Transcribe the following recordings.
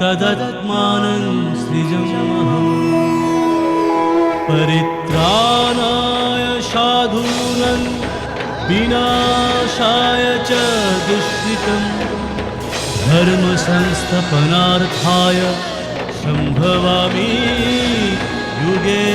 तदत्मानं सृजमहम् परित्राणाय साधूनां विनाशाय च दुष्कृतं धर्मसंस्थापनार्थाय सम्भवामि युगे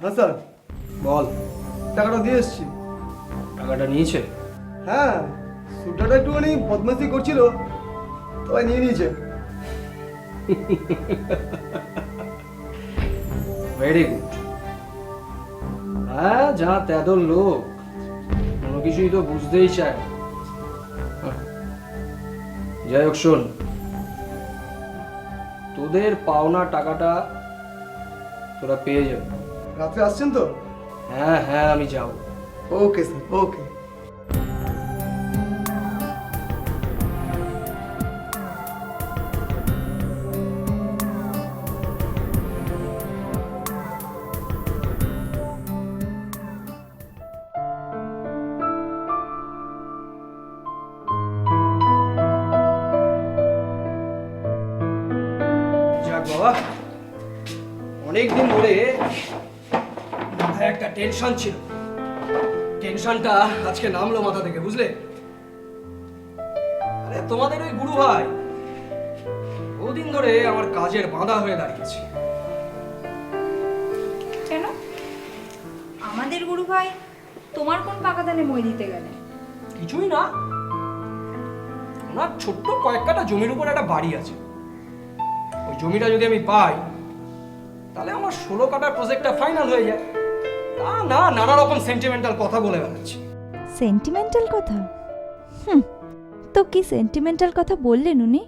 হ্যাঁ স্যার। বল। টাকাটা দিয়ে এসছি। টাকাটা নিয়েছে? হ্যাঁ সুটাটা একটুখানি বদমাসি করছিল তবে নিয়ে নিয়েছে। ভেরি গুড হ্যাঁ যা তেদর লোক। কোনো কিছুই তো বুঝতেই চায়। যাই হোক শোন। তোদের পাওনা টাকাটা তোরা পেয়ে যাবে। রাত্রে আসছেন তো? হ্যাঁ হ্যাঁ আমি যাব। ওকে স্যার ওকে বাবা। অনেক দিন ধরে মাথায় একটা টেনশন ছিল। টেনশনটা আজকে নামলো মাথা থেকে বুঝলে? আরে তোমাদের ওই গুরু ভাই বহুদিন ধরে আমার কাজের বাধা হয়ে দাঁড়িয়েছে। কেন? আমাদের গুরু ভাই তোমার কোন পাকাদানে মই দিতে গেলে কিছুই না। ওনার ছোট্ট কয়েক কাটা জমির উপর একটা বাড়ি আছে। জমিটা যদি আমি পাই তাহলে আমার ষোলো কাটার প্রজেক্টটা ফাইনাল হয়ে যায়। তা না নানা রকম সেন্টিমেন্টাল কথা বলে বেড়াচ্ছি। সেন্টিমেন্টাল কথা? হুম তো কি সেন্টিমেন্টাল কথা বললেন উনি?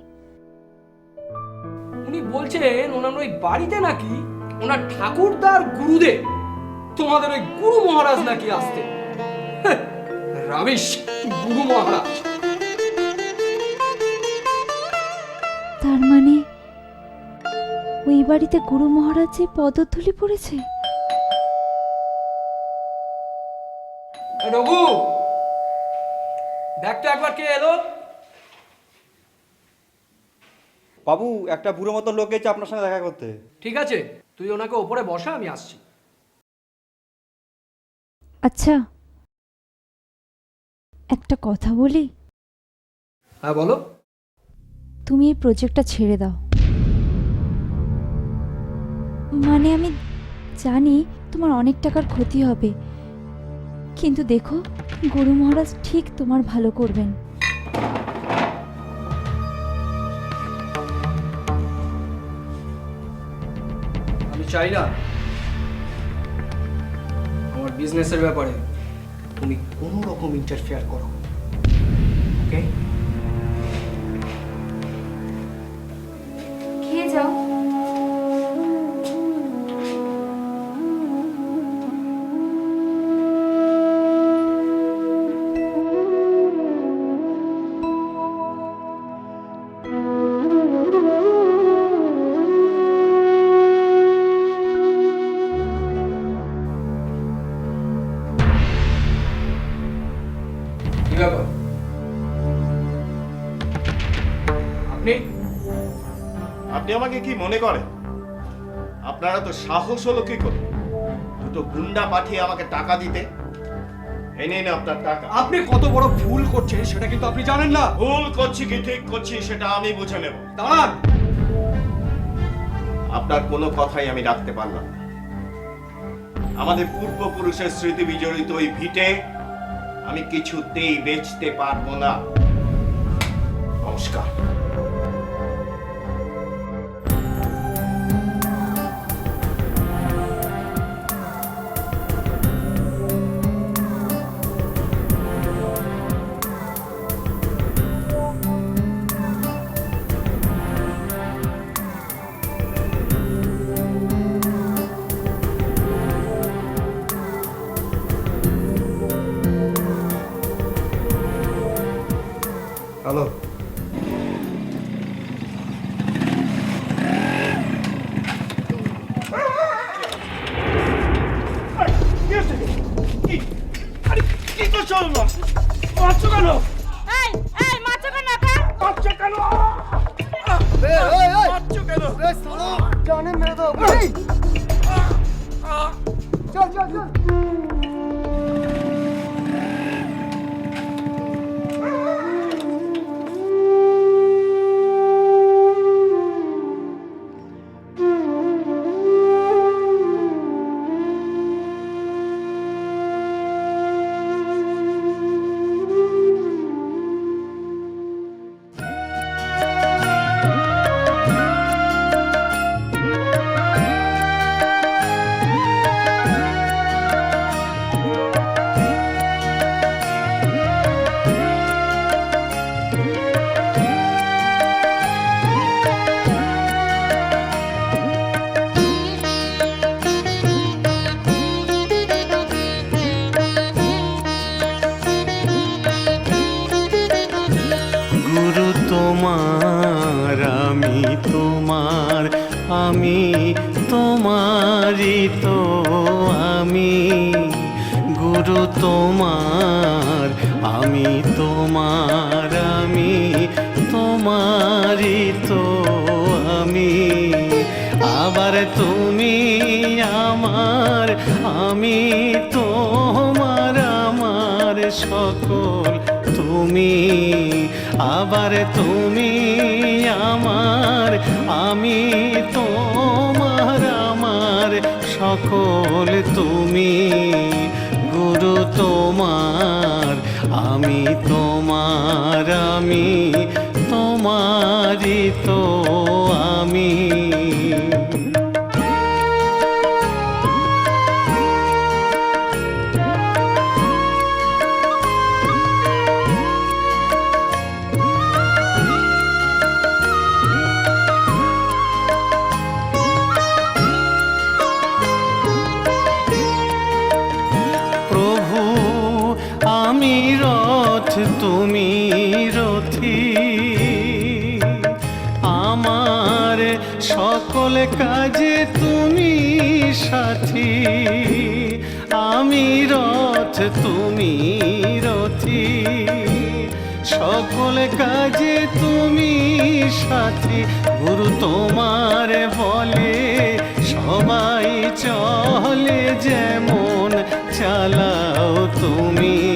উনি বলছেন ওনার ওই বাড়িতে নাকি ওনার ঠাকুরদার গুরুদেব তোমাদের ওই গুরু মহারাজ নাকি আসতে রামেশ গুরু মহারাজ। তার মানে ওই বাড়িতে গুরু মহারাজের পদধূলি পড়েছে? রঘু দেখ তো একবার কে এলো? বাবু একটা বুড়ো মতো লোক এসেছে আপনার সঙ্গে দেখা করতে। ঠিক আছে তুই ওনাকে ওপরে বসা আমি আসছি। আচ্ছা একটা কথা বলি। হ্যাঁ বলো। তুমি এই প্রজেক্টটা ছেড়ে দাও। মানে আমি জানি তোমার অনেক টাকার ক্ষতি হবে। কিন্তু দেখো, গুরু মহারাজ ঠিক তোমার ভালো করবেন। আমি চাই না আমার বিজনেসের ব্যাপারে তুমি কোনো রকম ইন্টারফেয়ার করো ওকে কি মনে করেন আপনারা তো সাহস হলো কি করে? দুটো গুন্ডা পাঠিয়ে আমাকে টাকা দিতে। এনে নিন আপনার টাকা। আপনি কত বড় ভুল করছেন সেটা কিন্তু আপনি জানেন না। ভুল করছি কি ঠিক করছি সেটা আমি বুঝে নেব। দাঁড়ান। আপনার কোনো কথাই আমি রাখতে পারলাম না। আমাদের পূর্বপুরুষের স্মৃতি বিজড়িত ওই ভিটে আমি কিছুতেই বেচতে পারব না। নমস্কার। হ্যালো কি করছ মারছো তোমার, আমি তোমারই তো আমি। গুরু তোমার, আমি তোমার, আমি তোমারই তো আমি। আবার তুমি আমার, আমি তোমার, আমার সকল তুমি। আবার তুমি আমার আমি তোমার আমার সকল তুমি। গুরু তোমার আমি তোমার আমি তোমারই তো তুমি রথি। আমার সকল কাজে তুমি সাথী। আমি রথ, তুমি রথি। সকল কাজে তুমি সাথী। গুরু তোমার বলে সবাই চলে, যেমন চালাও তুমি।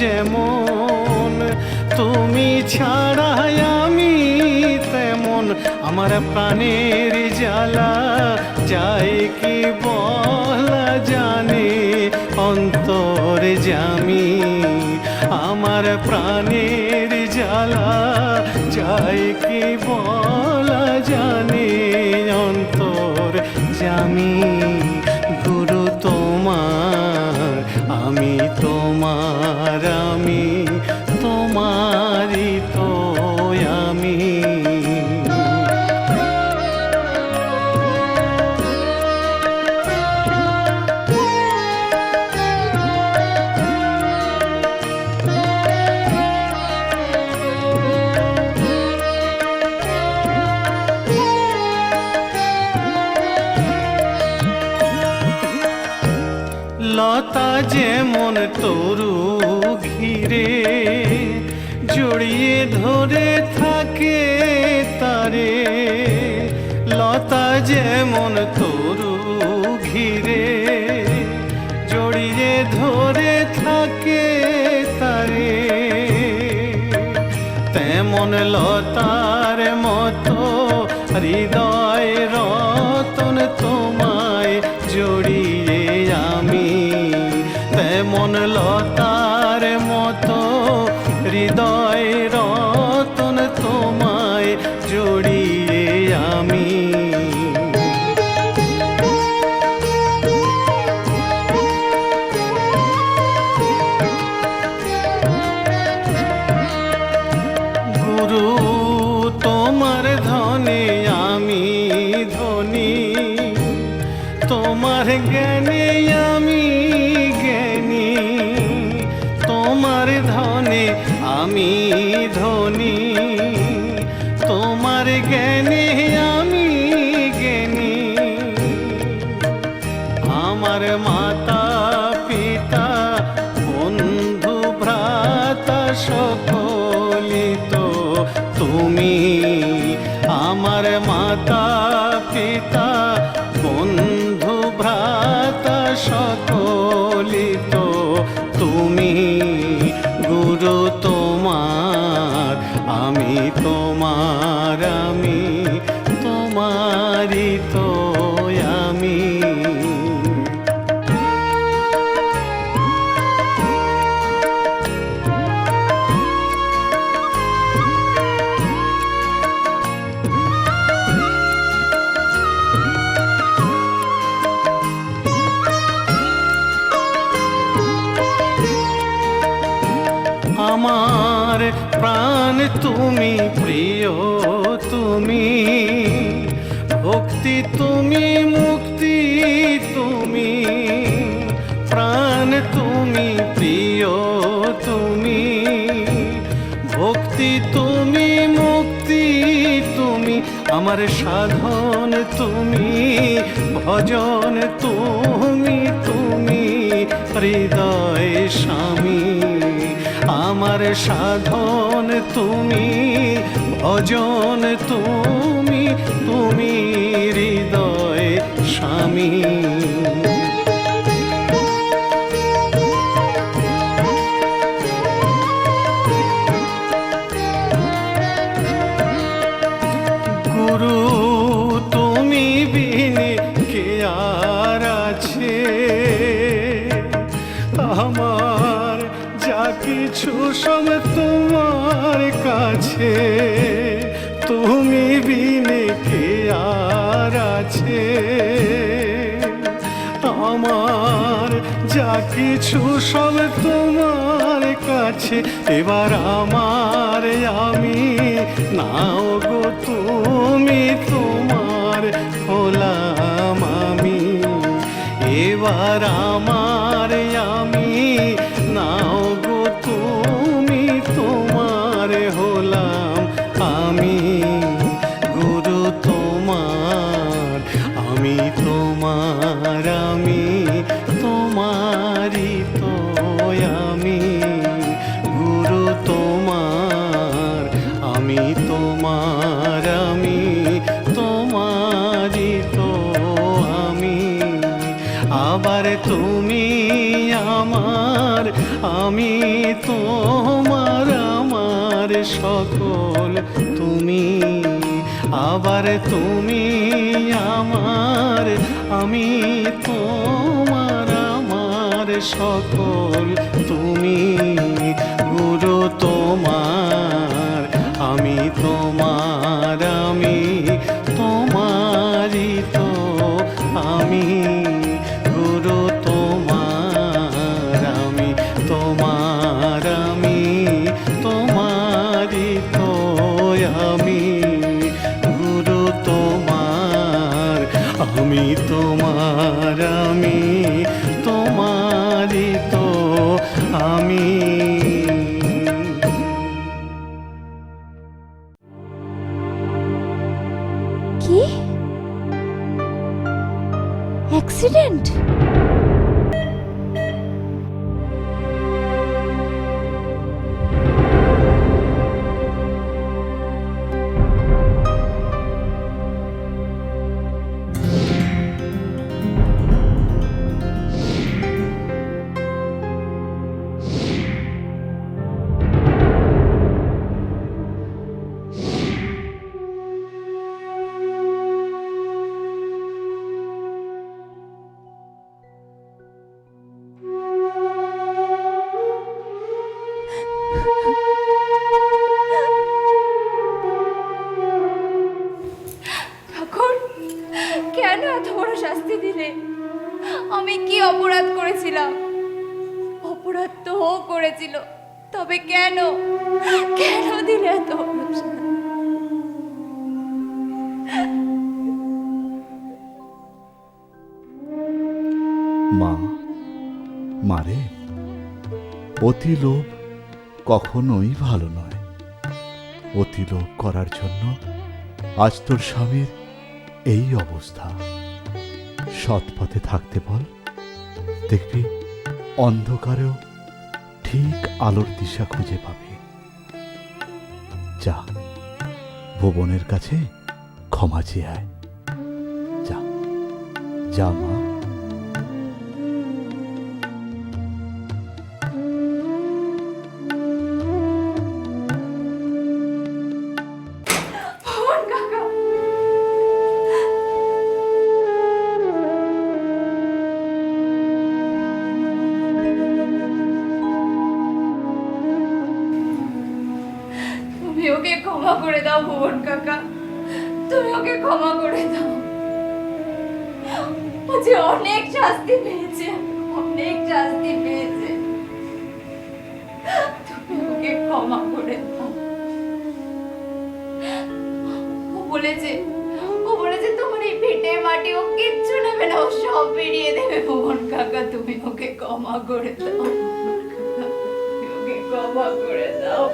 যেমন, তুমি ছাড়াই আমি তেমন। আমার প্রাণের জ্বালা যায় কি বলা জানে? অন্তর জামি আমার প্রাণের জ্বালা যায় কি বলা জানে? অন্তর জামি গুরু তোমার, আমি আমি তোমার আমি জ্ঞানে আমি জ্ঞানী, তোমার ধনে আমি ধনী। তোমার জ্ঞানে আমি জ্ঞানী, আমার মাতা, পিতা, বন্ধু, ভ্রাতা সকলি তুমি। আমার মাতা, পিতা, বন্ধু ভ্রাতা সকলি আমার প্রাণ তুমি, প্রিয় তুমি। ভক্তি তুমি, মুক্তি তুমি। প্রাণ তুমি, প্রিয় তুমি। ভক্তি তুমি, মুক্তি তুমি। আমার সাধন তুমি, ভজন তুমি তুমি। হৃদয় স্বামী আমার সাধন তুমি ভজন তুমি তুমি হৃদয় স্বামী। বিনে কে আর আছে? আমার যা কিছু সব তোমার কাছে। এবার আমার আমি, নাও গো তুমি তোমার হলাম আমি। এবার আমার আমি, নাও গো তোমারই তো আমি, গুরু তোমার, আমি তোমার, আমি তোমারই তো আমি। আবার তুমি আমার, আমি তোমার, আমার সকল তুমি। আবার তুমি আমার, আমি তোমার আমার সকল তুমি গুরু তোমার। কি? অ্যাক্সিডেন্ট করেছিল। তবে কেন? কেন দিলে এত মা মারে অতি লোভ কখনোই ভালো নয়। অতি লোভ করার জন্য আজ তোর স্বামীর এই অবস্থা। সৎ পথে থাকতে বল, দেখবি অন্ধকারেও ঠিক আলোর দিশা খুঁজে পাবে। যা ভুবনের কাছে ক্ষমা চেয়ে যা যা মা। ক্ষমা করে দাও। ও যে অনেক শাস্তি পেয়েছে, অনেক শাস্তি পেয়েছে। তুমি ওকে ক্ষমা করে দাও। ও বলেছে ও বলেছে, তোমার এই পেটে মাটি ও কিচ্ছু নেবে না, ও সব বেরিয়ে দেবে। ভুবন কাকা, তুমি ওকে ক্ষমা করে দাও। ওকে ক্ষমা করে দাও।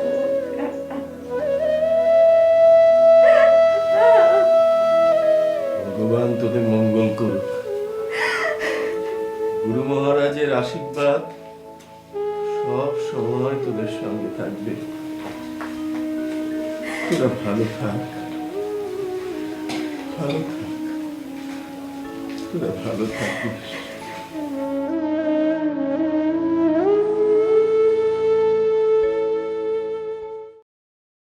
ভগবান তোদের মঙ্গল করুক। গুরু মহারাজের আশীর্বাদ সব সময় তোদের সঙ্গে থাকবে। তোরা ভালো থাক। ভালো থাক। তোরা ভালো থাকিস।